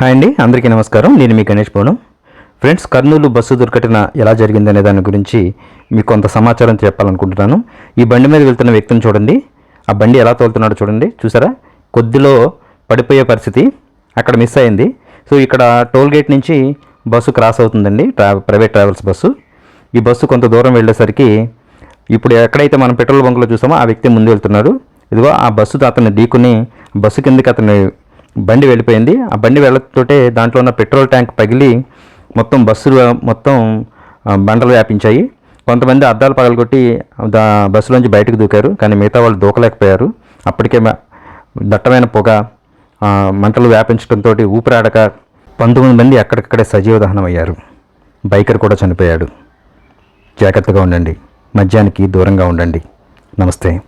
Hi అండి అందరికీ నమస్కారం. నేను మీ గణేష్ భవనం ఫ్రెండ్స్ కర్నూలు బస్సు దుర్ఘటన ఎలా జరిగిందనే దాని గురించి మీకు కొంత సమాచారం చెప్పాలనుకుంటున్నాను. ఈ బండి మీద వెళ్తున్న వ్యక్తిని చూడండి. ఆ బండి ఎలా తోలుతున్నాడో చూడండి. చూసారా? కొద్దిలో పడిపోయే పరిస్థితి. అక్కడ మిస్ అయింది. సో ఇక్కడ టోల్ గేట్ నుంచి బస్సు క్రాస్ అవుతుందండి. ట్రా ప్రైవేట్ ట్రావెల్స్ బస్సు. ఈ బస్సు కొంత దూరం వెళ్ళేసరికి ఇప్పుడు ఎక్కడైతే మనం పెట్రోల్ బంకులో చూసామో ఆ వ్యక్తి ముందు వెళ్తున్నాడు. ఇదిగో ఆ బస్సు అతన్ని ఢీకుని బస్సు కిందకి అతని బండి వెళ్ళిపోయింది. ఆ బండి వెళ్ళతోటే దాంట్లో ఉన్న పెట్రోల్ ట్యాంక్ పగిలి మొత్తం బస్సులు మొత్తం బండలు వ్యాపించాయి. కొంతమంది అద్దాలు పగలగొట్టి దా బస్సులోంచి బయటకు దూకారు. కానీ మిగతా వాళ్ళు దూకలేకపోయారు. అప్పటికే మ- దట్టమైన పొగ మంటలు వ్యాపించడంతో ఊపిరాడక పంతొమ్మిది మంది అక్కడికక్కడే సజీవ దహనం అయ్యారు బైకర్ కూడా చనిపోయాడు. జాగ్రత్తగా ఉండండి. మద్యానికి దూరంగా ఉండండి. నమస్తే.